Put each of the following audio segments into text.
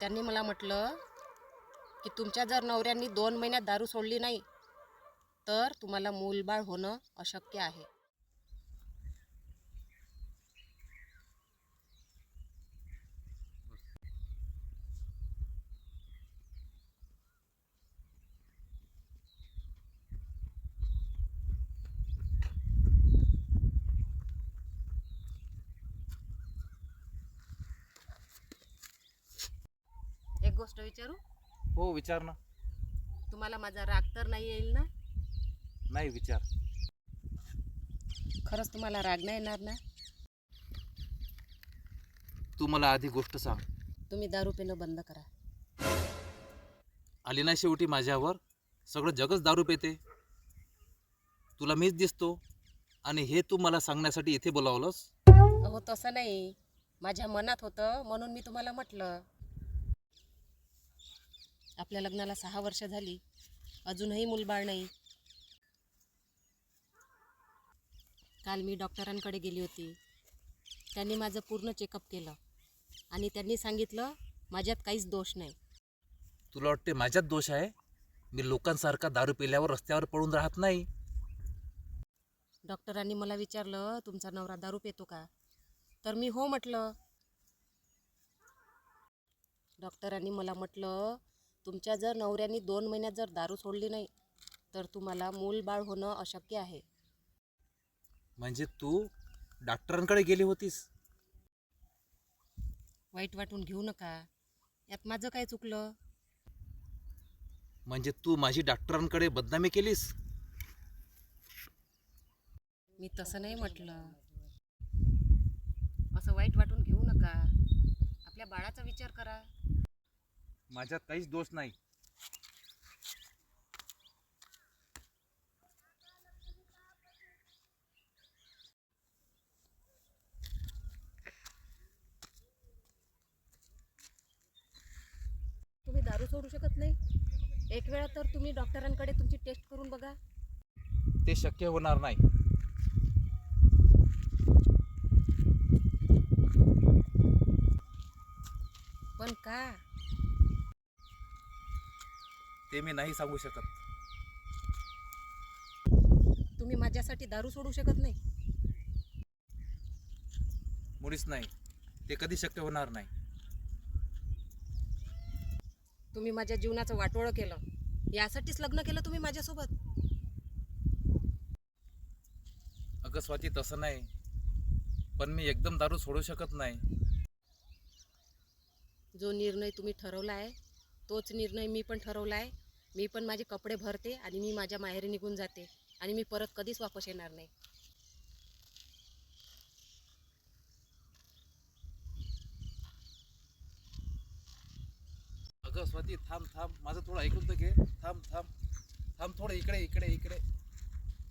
त्यांनी मला म्हटलं की तुमच्या जर नवऱ्यांनी दोन महिन्यात दारू सोडली नाही तर तुम्हाला मूलबाळ होणं अशक्य आहे. गोष्ट विचारू? हो विचार ना. तुम्हाला माझा राग तर नाही येईल ना? नाही विचार. खरंच तुम्हाला राग नाही येणार ना? तू मला आधी गोष्ट सांग. तुम्ही दारू पिणं बंद करा. आली ना शेवटी माझ्यावर? सगळं जगच दारू पेते. तुला मीच दिसतो आणि हे तू मला सांगण्यासाठी इथे बोलावलंस? अहो तसं नाही. माझ्या मनात होतं म्हणून मी तुम्हाला म्हटलं. आपल्या लग्नाला सहा वर्ष झाली. अजूनही मूलबाळ नाही. काल मी डॉक्टरांकडे गेली होती. त्यांनी माझं पूर्ण चेकअप केलं आणि त्यांनी सांगितलं माझ्यात काहीच दोष नाही. तुला वाटते माझ्यात दोष आहे? मी लोकांसारखा दारू पिल्यावर रस्त्यावर पडून राहत नाही. डॉक्टरांनी मला विचारलं तुमचा नवरा दारू पितो का? तर मी हो म्हटलं. डॉक्टरांनी मला म्हटलं तुमच्या जर नवऱ्याने दोन महिन्यात जर दारू सोडली नाही तर तुम्हाला मूल बाळ होणं अशक्य आहे. म्हणजे तू डॉक्टरांकडे गेली होतीस? वाईट वाटून घेऊ नका. यात माझं काय चुकलं? म्हणजे तू माझी डॉक्टरांकडे बदनामी केलीस? मी तसं नाही म्हटलं. असं वाईट वाटून घेऊ नका. आपल्या बाळाचा विचार करा. माझ्यात काहीच दोष नाही. तुम्ही दारू सोडू शकत नाही? एक वेळा तर तुम्ही डॉक्टरांकडे तुमची टेस्ट करून बघा. ते शक्य होणार नाही. पण का? ते मी नाही सांगू शकत. तुम्ही माझ्यासाठी दारू सोडू शकत नाही? मुळीच नाही. ते कधी शक्य होणार नाही. तुम्ही माझ्या जीवनाचं वाटोळं केलं. यासाठीच लग्न केलं तुम्ही माझ्यासोबत? अगं स्वाती तसं नाही. पण मी एकदम दारू सोडू शकत नाही. जो निर्णय तुम्ही ठरवला आहे तोच निर्णय मी पण ठरवला आहे. मी पण माझे कपडे भरते आणि मी माझ्या माहेरी निघून जाते आणि मी परत कधीच वापस येणार नाही. अगं स्वाती थांब थांब. माझं थोडं ऐकून तर घे. थांब थांब. थांब थोडं इकडे इकडे इकडे.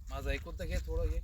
माझं ऐकून तर घे थोडं घे